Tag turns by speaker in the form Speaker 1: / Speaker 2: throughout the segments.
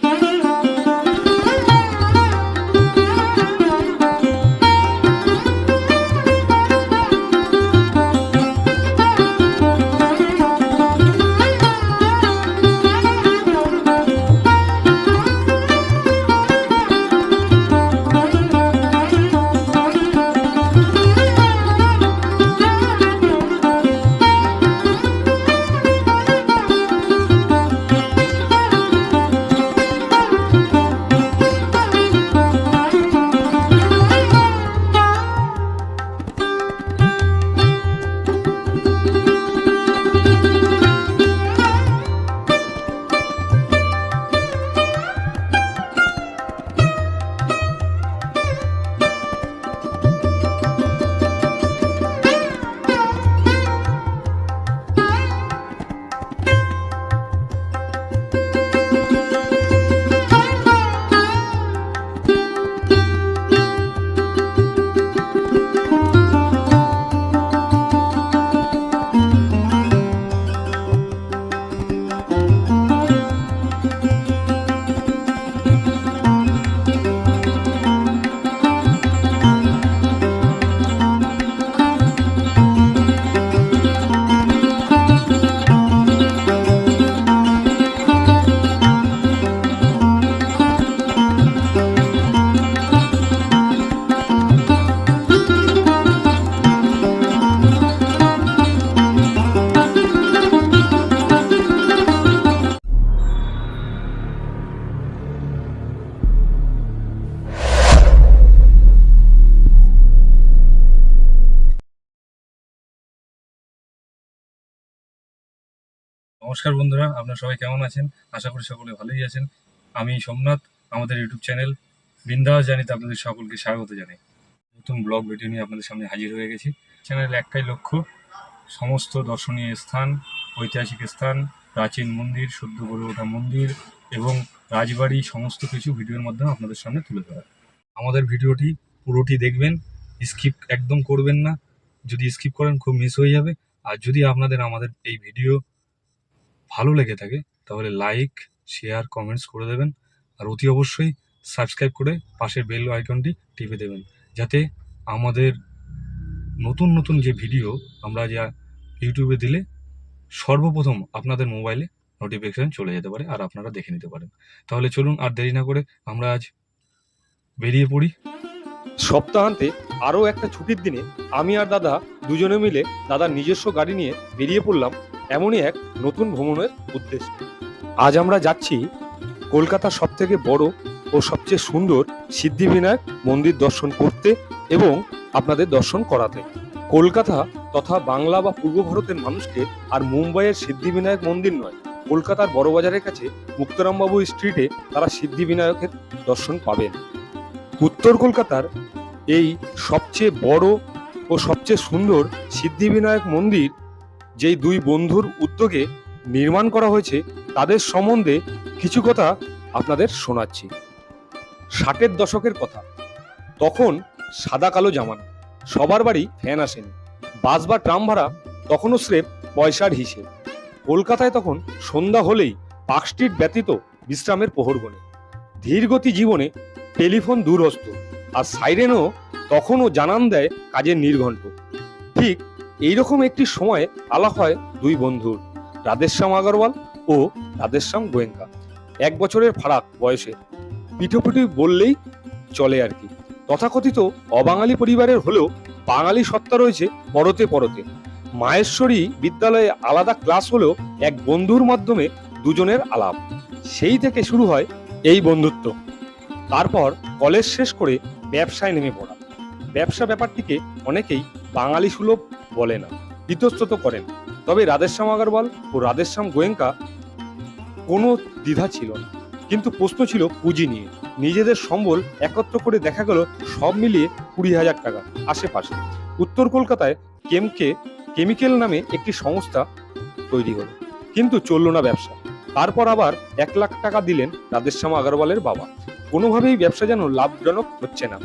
Speaker 1: Thank you. নমস্কার বন্ধুরা, আপনারা সবাই কেমন আছেন? আশা করি সকলে ভালোই আছেন। আমি সোমনাথ, আমাদের ইউটিউব চ্যানেল বিন্দাস জানিতে আপনাদের সকলকে স্বাগত জানাই। নতুন ব্লগ ভিডিও নিয়ে আপনাদের সামনে হাজির হয়ে গেছি। চ্যানেলের একটাই লক্ষ্য, সমস্ত দর্শনীয় স্থান, ঐতিহাসিক স্থান, প্রাচীন মন্দির সদ্য গড়ে ওঠা মন্দির এবং রাজবাড়ি, সমস্ত কিছু ভিডিওর মাধ্যমে আপনাদের সামনে তুলে ধরা। আমাদের ভিডিওটি পুরোটি দেখবেন, স্কিপ একদম করবেন না। যদি স্কিপ করেন, খুব মিস হয়ে যাবে। আর যদি আপনাদের আমাদের এই ভিডিও ভালো লেগে থাকে, তাহলে লাইক শেয়ার কমেন্টস করে দেবেন। আর অতি অবশ্যই সাবস্ক্রাইব করে পাশের বেল আইকনটি টিপে দেবেন, যাতে আমাদের নতুন নতুন যে ভিডিও আমরা যা ইউটিউবে দিলে সর্বপ্রথম আপনাদের মোবাইলে নোটিফিকেশান চলে যেতে পারে আর আপনারা দেখে নিতে পারেন। তাহলে চলুন আর দেরি না করে আমরা আজ বেরিয়ে পড়ি।
Speaker 2: সপ্তাহান্তে আরও একটা ছুটির দিনে আমি আর দাদা দুজনে মিলে দাদার নিজস্ব গাড়ি নিয়ে বেরিয়ে পড়লাম এমনই এক নতুন ভ্রমণের উদ্দেশ্য। আজ আমরা যাচ্ছি কলকাতার সব থেকে বড় ও সবচেয়ে সুন্দর সিদ্ধিবিনায়ক মন্দির দর্শন করতে এবং আপনাদের দর্শন করাতে। কলকাতা তথা বাংলা বা পূর্ব ভারতের মানুষকে আর মুম্বাইয়ের সিদ্ধিবিনায়ক মন্দির নয়, কলকাতার বড়বাজারের কাছে মুক্তারামবাবু স্ট্রিটে তারা সিদ্ধিবিনায়কের দর্শন পাবেন। উত্তর কলকাতার এই সবচেয়ে বড় ও সবচেয়ে সুন্দর সিদ্ধিবিনায়ক মন্দির যেই দুই বন্ধুর উদ্যোগে নির্মাণ করা হয়েছে, তাদের সম্বন্ধে কিছু কথা আপনাদের শোনাচ্ছি। ষাটের দশকের কথা। তখন সাদা কালো জামানা, সবার বাড়ি ফ্যান আসেনি। বাস বা ট্রাম ভাড়া তখনও স্রেফ পয়সার হিসেব। কলকাতায় তখন সন্ধ্যা হলেই পার্ক স্ট্রিট ব্যতীত বিশ্রামের প্রহর গণে ধীরগতি জীবনে টেলিফোন দূরস্থ আর সাইরেনও তখনও জানান দেয় কাজের নির্ঘণ্ট। ঠিক এইরকম একটি সময়ে আলাপ হয় দুই বন্ধুর, রাধেশ্যাম আগরওয়াল ও রাধেশ্যাম গোয়েঙ্কা। এক বছরের ফারাক বয়সে। পিঠোপিঠি বললেই চলে আর কি। তথাকথিত অবাঙালি পরিবারের হলেও বাঙালি সত্তা রয়েছে পরতে পরতে। মাহেশ্বরী বিদ্যালয়ে আলাদা ক্লাস হলেও এক বন্ধুর মাধ্যমে দুজনের আলাপ। সেই থেকে শুরু হয় এই বন্ধুত্ব। তারপর কলেজ শেষ করে ব্যবসায় নেমে পড়া। ব্যবসা ব্যাপারটিকে অনেকেই বাঙালি সুলভ বলে না। ইতস্তত করেন। তবে রাধেশ্যাম আগরওয়াল ও রাধেশ্যাম গোয়েঙ্কা কোনো দ্বিধা ছিল না। কিন্তু প্রশ্ন ছিল পুঁজি নিয়ে। নিজেদের সম্বল একত্র করে দেখা গেল সব মিলিয়ে কুড়ি হাজার টাকা আশেপাশে। উত্তর কলকাতায় কেমকে, কেমিক্যাল নামে একটি সংস্থা তৈরি হলো। কিন্তু চলল না ব্যবসা। তারপর আবার এক লাখ টাকা দিলেন রাধেশ্যাম আগরওয়ালের বাবা। কোনোভাবেই ব্যবসা যেন লাভজনক হচ্ছে না।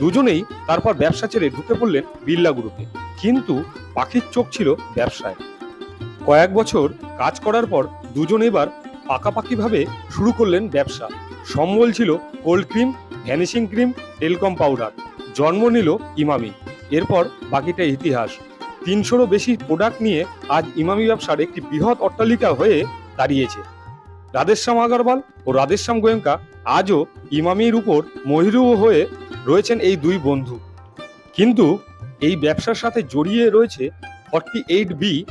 Speaker 2: দুজনেই তারপর ব্যবসা ছেড়ে ঢুকে পড়লেন বিড়লা গ্রুপে। কিন্তু পাখির চোখ ছিল ব্যবসায়। কয়েক বছর কাজ করার পর দুজন এবার পাকাপাকিভাবে শুরু করলেন ব্যবসা। সম্বল ছিল cold cream, vanishing cream, talcum powder. জন্ম নিল ইমামি। এরপর বাকিটা ইতিহাস। তিনশোরও বেশি প্রোডাক্ট নিয়ে আজ ইমামি ব্যবসার একটি বৃহৎ অট্টালিকা হয়ে দাঁড়িয়েছে। রাধেশ্যাম আগরওয়াল ও রাধেশ্যাম গোয়েঙ্কা আজও ইমামির উপর মহিরু হয়ে রয়েছেন এই দুই বন্ধু। কিন্তু এই ব্যবসার সাথে জড়িয়ে রয়েছে forty eight B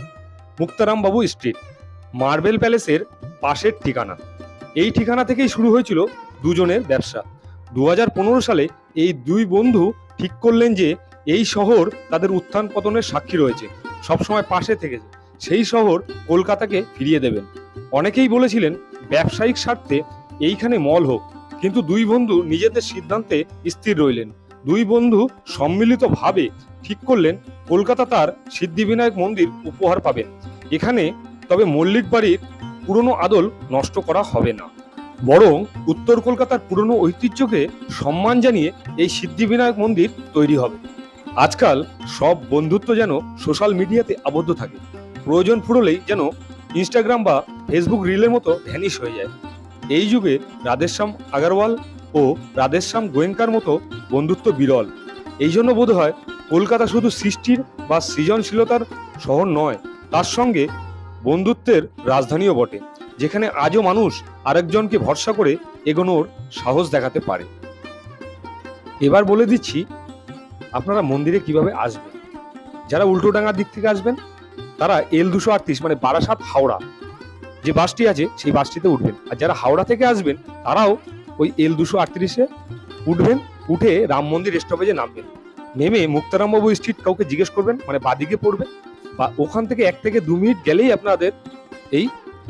Speaker 2: Muktarambabu street, marble প্যালেসের পাশের ঠিকানা। এই ঠিকানা থেকেই শুরু হয়েছিল দুজনের ব্যবসা। দু হাজার পনেরো সালে এই দুই বন্ধু ঠিক করলেন যে এই শহর তাদের উত্থান পতনের সাক্ষী রয়েছে, সবসময় পাশে থেকেছে। সেই শহর কলকাতাকে ফিরিয়ে দেবেন। অনেকেই বলেছিলেন, ব্যবসায়িক স্বার্থে এইখানে মল হোক। কিন্তু দুই বন্ধু নিজেদের সিদ্ধান্তে স্থির রইলেন। দুই বন্ধু সম্মিলিতভাবে ঠিক করলেন, কলকাতা তার সিদ্ধিবিনায়ক মন্দির উপহার পাবেন। এখানে তবে মল্লিক বাড়ির পুরনো আদল নষ্ট করা হবে না। বরং উত্তর কলকাতার পুরনো ঐতিহ্যকে সম্মান জানিয়ে এই সিদ্ধিবিনায়ক মন্দির তৈরি হবে। আজকাল সব বন্ধুত্ব যেন সোশ্যাল মিডিয়াতে আবদ্ধ থাকে। প্রয়োজন ফুরলেই যেন ইনস্টাগ্রাম বা ফেসবুক রিলের মতো ভ্যানিশ হয়ে যায়। এই যুগে রাধেশ্যাম আগরওয়াল ও রাধেশ্যাম গোয়েঙ্কার মতো বন্ধুত্ব বিরল। এই জন্য বোধ হয় কলকাতা শুধু সৃষ্টির বা সৃজনশীলতার শহর নয়, তার সঙ্গে বন্ধুত্বের রাজধানীও বটে, যেখানে আজও মানুষ আরেকজনকে ভরসা করে এগোনোর সাহস দেখাতে পারে। এবার বলে দিচ্ছি, আপনারা মন্দিরে কীভাবে আসবেন? যারা উল্টোডাঙ্গার দিক থেকে আসবেন, তারা এল দুশো আটত্রিশ মানে বারাসাত হাওড়া। যে বাসটি আছে, সেই বাসটিতে উঠবেন। আর যারা হাওড়া থেকে আসবেন, তারাও ওই এল দুশো আটত্রিশে উঠবেন, উঠে রাম মন্দির স্টপেজে নামবেন। নেমে মুক্তারামবাবু স্ট্রিট কাউকে জিজ্ঞেস করবেন মানে বাদিকে পড়বে, বা ওখান থেকে এক থেকে দু মিনিট গেলেই আপনাদের এই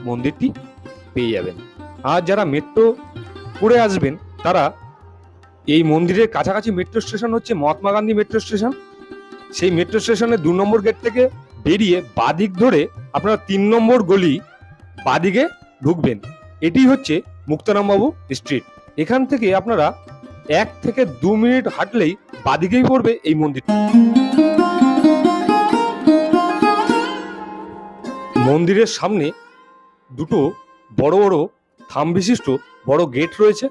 Speaker 2: মন্দিরটি পেয়ে যাবেন। আর যারা মেট্রো করে আসবেন, তারা এই মন্দিরের কাছাকাছি মেট্রো স্টেশন হচ্ছে মহাত্মা গান্ধী মেট্রো স্টেশন সেই মেট্রো স্টেশনের দু নম্বর গেট থেকে বেরিয়ে বাদিক ধরে আপনারা তিন নম্বর গলি বাদিকে ঢুকবেন। এটি হচ্ছে মুক্তারামবাবু স্ট্রিট এখান থেকে আপনারা এক থেকে দু মিনিট হাঁটলেই বাদিকেই পড়বে এই মন্দিরটি মন্দিরের সামনে দুটো বড় বড় থাম বিশিষ্ট বড় গেট রয়েছে।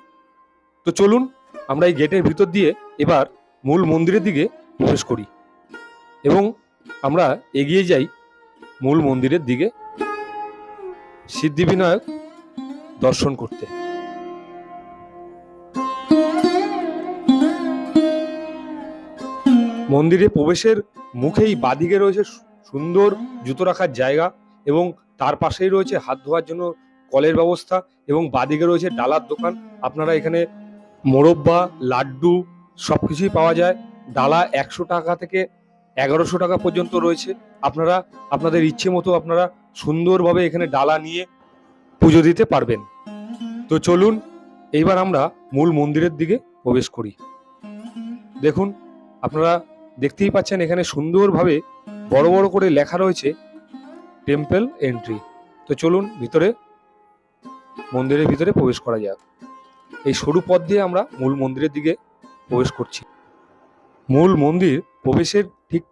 Speaker 2: তো চলুন আমরা এই গেটের ভিতর দিয়ে এবার মূল মন্দিরের দিকে প্রবেশ করি। এবং আমরা এগিয়ে যাই মূল মন্দিরের দিকে। সিদ্ধিবিনায়ক দর্শন করতে। মন্দিরে প্রবেশের মুখেই বাদিকে রয়েছে সুন্দর জুতো রাখার জায়গা এবং তার পাশেই রয়েছে হাত ধোয়ার জন্য কলের ব্যবস্থা এবং বাদিকে রয়েছে ডালার দোকান। আপনারা এখানে মোরব্বা, লাড্ডু সব কিছুই পাওয়া যায়। ডালা একশো টাকা থেকে এগারোশো টাকা পর্যন্ত রয়েছে। আপনারা আপনাদের ইচ্ছে মতো আপনারা সুন্দরভাবে এখানে ডালা নিয়ে পুজো দিতে পারবেন। তো চলুন, এইবার আমরা মূল মন্দিরের দিকে প্রবেশ করি। দেখুন, আপনারা দেখতেই পাচ্ছেন এখানে সুন্দরভাবে বড় বড় করে লেখা রয়েছে টেম্পল এন্ট্রি। তো চলুন, ভিতরে, মন্দিরের ভিতরে প্রবেশ করা যাক। এই সরু পথ দিয়ে আমরা মূল মন্দিরের দিকে প্রবেশ করছি। মূল মন্দির প্রবেশের ঠিক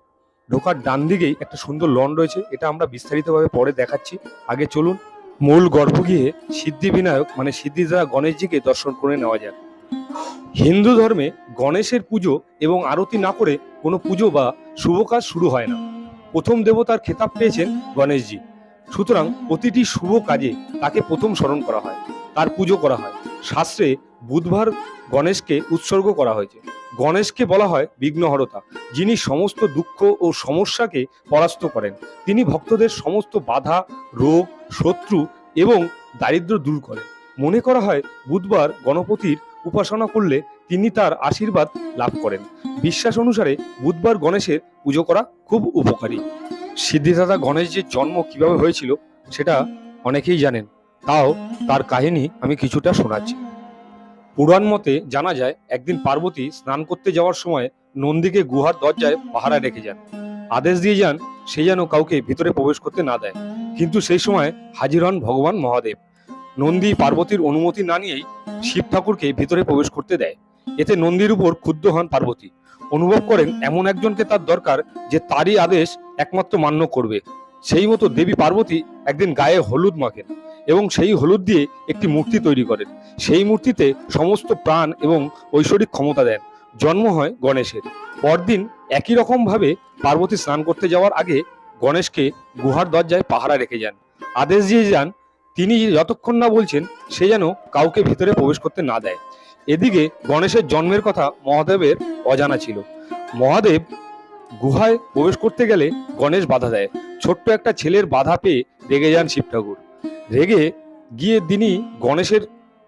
Speaker 2: ঢোকার ডান দিকেই একটা সুন্দর লন রয়েছে। এটা আমরা বিস্তারিতভাবে পরে দেখাচ্ছি। আগে চলুন, মূল গর্ভগৃহে সিদ্ধি বিনায়ক মানে সিদ্ধিদাতা গণেশজিকে দর্শন করে নেওয়া যাক। হিন্দু ধর্মে গণেশের পুজো এবং আরতি না করে কোনো পুজো বা শুভ কাজ শুরু হয় না। প্রথম দেবতার খেতাব পেয়েছেন গণেশজি। সুতরাং প্রতিটি শুভ কাজে তাকে প্রথম স্মরণ করা হয়, তার পুজো করা হয়। শাস্ত্রে বুধবার গণেশকে উৎসর্গ করা হয়েছে। গণেশকে বলা হয় বিঘ্নহরতা, যিনি সমস্ত দুঃখ ও সমস্যাকে পরাস্ত করেন। তিনি ভক্তদের সমস্ত বাধা, রোগ, শত্রু এবং দারিদ্র দূর করেন। মনে করা হয়, বুধবার গণপতির উপাসনা করলে তিনি তার আশীর্বাদ লাভ করেন। বিশ্বাস অনুসারে বুধবার গণেশের পুজো করা খুব উপকারী। সিদ্ধিদাতা গণেশজির জন্ম কীভাবে হয়েছিল, সেটা অনেকেই জানেন। তাও তার কাহিনী আমি কিছুটা শোনাচ্ছি। পুরাণ মতে জানা যায়, একদিন পার্বতী স্নান করতে যাওয়ার সময় নন্দীকে গুহার দরজায় পাহারা রেখে যান। আদেশ দিয়ে যান, সে যেন কাউকে ভিতরে প্রবেশ করতে না দেয়। কিন্তু সেই সময় হাজির হন ভগবান মহাদেব। নন্দী পার্বতীর অনুমতি না নিয়েই শিব ঠাকুরকে ভিতরে প্রবেশ করতে দেয়। এতে নন্দীর উপর ক্ষুব্ধ হন পার্বতী। অনুভব করেন, এমন একজনকে তার দরকার যে তারই আদেশ একমাত্র মান্য করবে। সেই মতো দেবী পার্বতী একদিন গায়ে হলুদ মাখেন এবং সেই হলুদ দিয়ে একটি মূর্তি তৈরি করেন। সেই মূর্তিতে সমস্ত প্রাণ এবং ঐশ্বরিক ক্ষমতা দেন। জন্ম হয় গণেশের। পরদিন একই রকমভাবে পার্বতী স্নান করতে যাওয়ার আগে গণেশকে গুহার দরজায় পাহারা রেখে যান। আদেশ দিয়ে যান, তিনি যতক্ষণ না বলছেন, সে যেন কাউকে ভিতরে প্রবেশ করতে না দেয়। এদিকে গণেশের জন্মের কথা মহাদেবের অজানা ছিল। মহাদেব গুহায় প্রবেশ করতে গেলে গণেশ বাধা দেয়। ছোট্ট একটা ছেলের বাধা পেয়ে রেগে যান শিব ঠাকুর রেগে গিয়ে তিনি গণেশের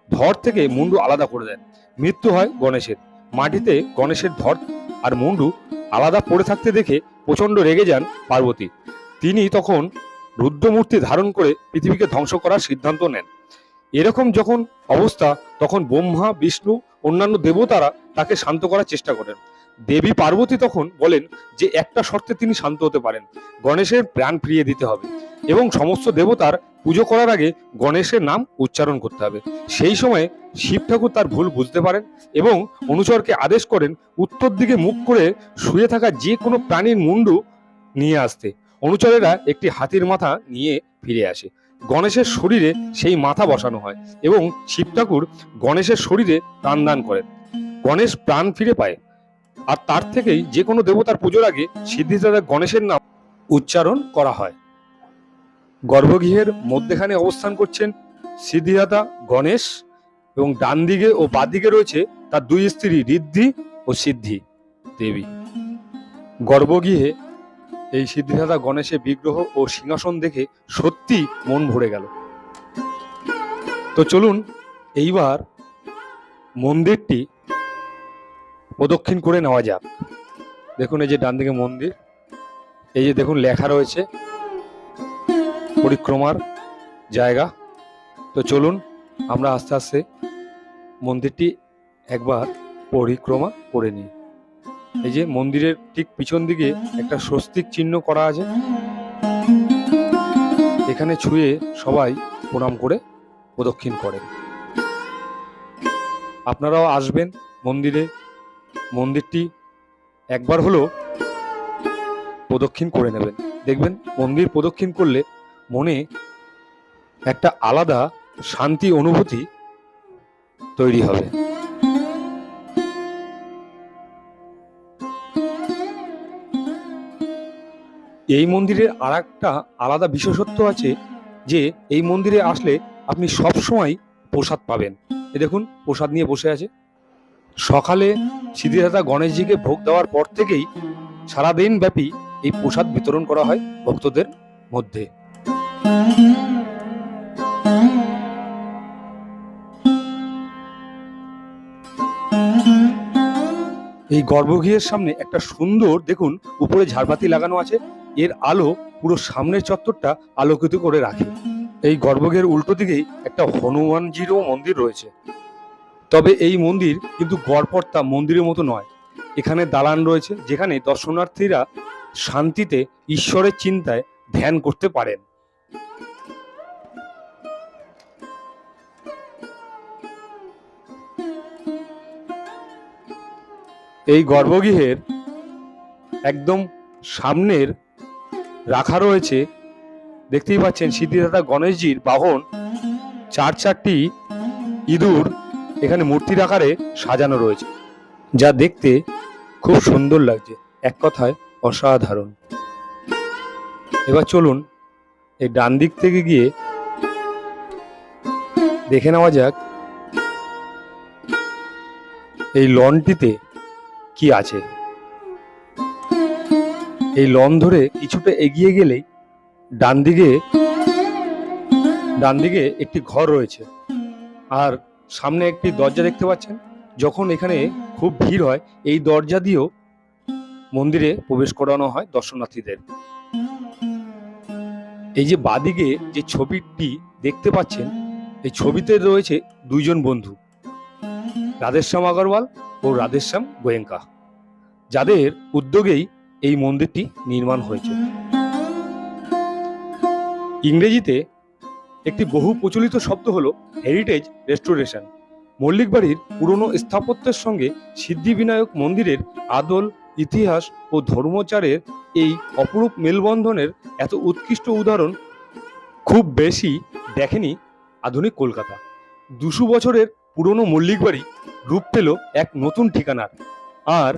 Speaker 2: ধর থেকে মুন্ডু আলাদা করে দেন। মৃত্যু হয় গণেশের। মাটিতে গণেশের ধর আর মুন্ডু আলাদা পড়ে থাকতে দেখে প্রচণ্ড রেগে যান পার্বতী। তিনি তখন রুদ্রমূর্তি ধারণ করে পৃথিবীকে ধ্বংস করার সিদ্ধান্ত নেন। এরকম যখন অবস্থা, তখন ব্রহ্মা, বিষ্ণু, অন্যান্য দেবতারা তাকে শান্ত করার চেষ্টা করেন। দেবী পার্বতী তখন বলেন যে একটা শর্তে তিনি শান্ত হতে পারেন, গণেশের প্রাণ ফিরিয়ে দিতে হবে এবং সমস্ত দেবতার পুজো করার আগে গণেশের নাম উচ্চারণ করতে হবে। সেই সময় শিব ঠাকুর তার ভুল বুঝতে পারেন এবং অনুচরকে আদেশ করেন উত্তর দিকে মুখ করে শুয়ে থাকা যে কোনো প্রাণীর মুন্ডু নিয়ে আসতে। অনুচরেরা একটি হাতির মাথা নিয়ে ফিরে আসে। গণেশের শরীরে সেই মাথা বসানো হয় এবং শিব ঠাকুর গণেশের শরীরে প্রাণ দান করেন। গণেশ প্রাণ ফিরে পায়। আর তার থেকেই যে কোনো দেবতার পুজোর আগে সিদ্ধিদাতা গণেশের নাম উচ্চারণ করা হয়। গর্ভগৃহের মধ্যেখানে অবস্থান করছেন সিদ্ধিদাতা গণেশ এবং ডান দিকে ও বাঁ দিকে রয়েছে তার দুই স্ত্রী ঋদ্ধি ও সিদ্ধি দেবী। গর্ভগৃহে এই সিদ্ধিদাতা গণেশের বিগ্রহ ও সিংহাসন দেখে সত্যি মন ভরে গেল। তো চলুন এইবার মন্দিরটি প্রদক্ষিণ করে নেওয়া যাক। দেখুন এই যে ডান দিকে মন্দির। এই যে দেখুন লেখা রয়েছে, পরিক্রমার জায়গা। তো চলুন আমরা আস্তে আস্তে মন্দিরটি একবার পরিক্রমা করে নিই। এই যে মন্দিরের ঠিক পিছন দিকে একটা স্বস্তিক চিহ্ন করা আছে। এখানে ছুঁয়ে সবাই প্রণাম করে প্রদক্ষিণ করেন। আপনারাও আসবেন মন্দিরে। মন্দিরটি একবার হলো প্রদক্ষিণ করে নেবেন। দেখবেন, মন্দির প্রদক্ষিণ করলে মনে একটা আলাদা শান্তি অনুভূতি তৈরি হবে। এই মন্দিরের আর আলাদা বিশেষত্ব আছে যে, এই মন্দিরে আসলে আপনি সব সময় প্রসাদ পাবেন। এ দেখুন, প্রসাদ নিয়ে বসে আছে। সকালে সিদ্ধিদাতা গণেশজিকে ভোগ দেওয়ার পর থেকেই সারাদিন ব্যাপী এই প্রসাদ বিতরণ করা হয় ভক্তদের মধ্যে। এই গর্ভগৃহের সামনে একটা সুন্দর, দেখুন, উপরে ঝাড়বাতি লাগানো আছে। এর আলো পুরো সামনের চত্বরটা আলোকিত করে রাখে। এই গর্ভগৃহের উল্টো দিকেই একটা হনুমানজিরও মন্দির রয়েছে। তবে এই মন্দির কিন্তু গড়পড়তা মন্দিরের মতো নয়। এখানে দালান রয়েছে, যেখানে দর্শনার্থীরা শান্তিতে ঈশ্বরের চিন্তায় ধ্যান করতে পারেন। এই গর্ভগৃহের একদম সামনের রাখা রয়েছে, দেখতেই পাচ্ছেন সিদ্ধিদাতা গণেশজির বাহন, চার চারটি ইঁদুর এখানে মূর্তির আকারে সাজানো রয়েছে, যা দেখতে খুব সুন্দর লাগছে, এক কথায় অসাধারণ। এবার চলুন এই ডান দিক থেকে গিয়ে দেখে নেওয়া যাক এই লনটিতে কি আছে। এই লন ধরে কিছুটা এগিয়ে গেলেই ডান দিকে ডান দিকে একটি ঘর রয়েছে, আর সামনে একটি দরজা দেখতে পাচ্ছেন। যখন এখানে খুব ভিড় হয়, এই দরজা দিয়েও মন্দিরে প্রবেশ করানো হয় দর্শনার্থীদের। এই যে বাদিকে যে ছবিটি দেখতে পাচ্ছেন, এই ছবিতে রয়েছে দুইজন বন্ধু, রাধেশ্যাম আগরওয়াল ও রাধেশ্যাম গোয়েঙ্কা, যাদের উদ্যোগেই এই মন্দিরটি নির্মাণ হয়েছে। ইংরেজিতে একটি বহু প্রচলিত শব্দ হলো হেরিটেজ রেস্টোরেশন মল্লিক বাড়ির পুরনো স্থাপত্যের সঙ্গে সিদ্ধিবিনায়ক মন্দিরের আদল, ইতিহাস ও ধর্মচারের এই অপরূপ মেলবন্ধনের এত উৎকৃষ্ট উদাহরণ খুব বেশি দেখেনি আধুনিক কলকাতা। দুশো বছরের পুরনো মল্লিক বাড়ি রূপ পেল এক নতুন ঠিকানার। আর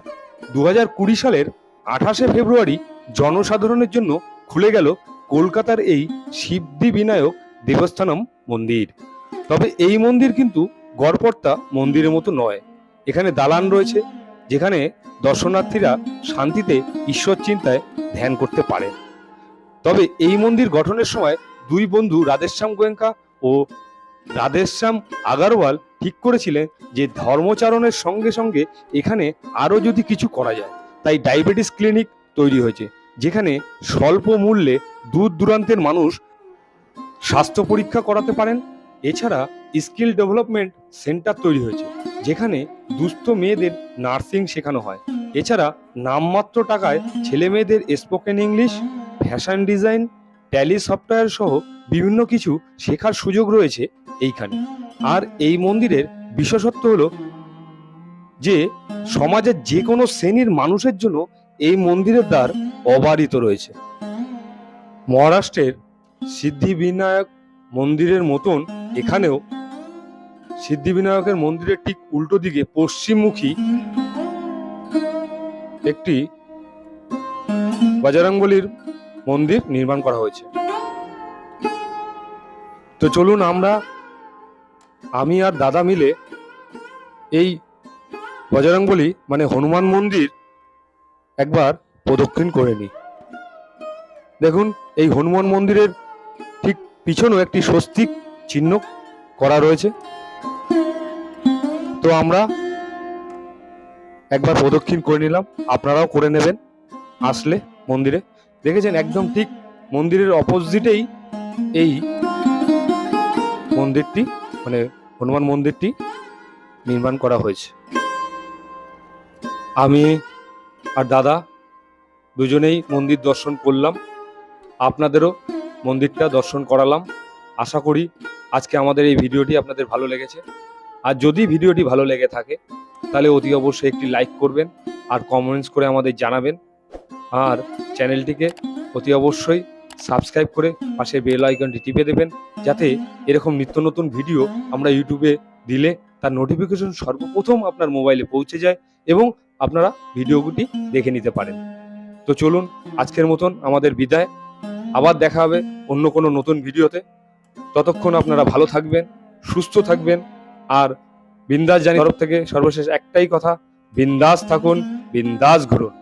Speaker 2: দু কুড়ি সালের আঠাশে ফেব্রুয়ারি জনসাধারণের জন্য খুলে গেল কলকাতার এই সিদ্ধি বিনায়ক দেবস্থানম মন্দির। তবে এই মন্দির কিন্তু গড়পড়তা মন্দিরের মতো নয়। এখানে দালান রয়েছে, যেখানে দর্শনার্থীরা শান্তিতে ঈশ্বর চিন্তায় ধ্যান করতে পারেন তবে এই মন্দির গঠনের সময় দুই বন্ধু রাধেশ্যাম গোয়েঙ্কা ও রাধেশ্যাম আগারওয়াল ঠিক করেছিলেন যে ধর্মচারণের সঙ্গে সঙ্গে এখানে আরও যদি কিছু করা যায়, তাই ডায়াবেটিস ক্লিনিক তৈরি হয়েছে, যেখানে স্বল্প মূল্যে দূর দূরান্তের মানুষ স্বাস্থ্য পরীক্ষা করাতে পারেন। এছাড়া স্কিল ডেভেলপমেন্ট সেন্টার তৈরি হয়েছে, যেখানে দুস্থ মেয়েদের নার্সিং শেখানো হয়। এছাড়া নামমাত্র টাকায় ছেলে মেয়েদের spoken English, fashion design, Tally software সহ বিভিন্ন কিছু শেখার সুযোগ রয়েছে এইখানে। আর এই মন্দিরের বিশেষত্ব হলো যে, সমাজের যে কোনো শ্রেণির মানুষের জন্য এই মন্দিরের দ্বার অবারিত রয়েছে। মহারাষ্ট্রের সিদ্ধিবিনায়ক মন্দিরের মতন এখানেও সিদ্ধিবিনায়কের মন্দিরের ঠিক উল্টো দিকে পশ্চিমমুখী একটি বজরংবলির মন্দির নির্মাণ করা হয়েছে। তো চলুন আমরা, আমি আর দাদা মিলে এই বজরংবলী মানে হনুমান মন্দির একবার প্রদক্ষিণ করে নিই। দেখুন, এই হনুমান মন্দিরের পিছনেও একটি স্বস্তিক চিহ্ন করা রয়েছে। তো আমরা একবার প্রদক্ষিণ করে নিলাম। আপনারাও করে নেবেন আসলে মন্দিরে। দেখেছেন একদম ঠিক মন্দিরের অপোজিটেই এই মন্দিরটি মানে হনুমান মন্দিরটি নির্মাণ করা হয়েছে। আমি আর দাদা দুজনেই মন্দির দর্শন করলাম। আপনাদেরও মন্দিরটা দর্শন করালাম। আশা করি আজকে আমাদের এই ভিডিওটি আপনাদের ভালো লেগেছে। আর যদি ভিডিওটি ভালো লেগে থাকে, তাহলে অতি অবশ্যই একটি লাইক করবেন আর কমেন্টস করে আমাদের জানাবেন। আর চ্যানেলটিকে অতি অবশ্যই সাবস্ক্রাইব করে পাশে বেল আইকনটি টিপে দেবেন, যাতে এরকম নিত্য নতুন ভিডিও আমরা ইউটিউবে দিলে তার নোটিফিকেশন সর্বপ্রথম আপনার মোবাইলে পৌঁছে যায় এবং আপনারা ভিডিওগুটি দেখে নিতে পারেন। তো চলুন, আজকের মতন আমাদের বিদায়। আবার দেখা হবে অন্য কোনো নতুন ভিডিওতে। ততক্ষণ আপনারা ভালো থাকবেন, সুস্থ থাকবেন, আর বিন্দাস জানি তরফ থেকে সর্বশেষ একটাই কথা, বিন্দাস থাকুন, বিন্দাস ঘুরুন।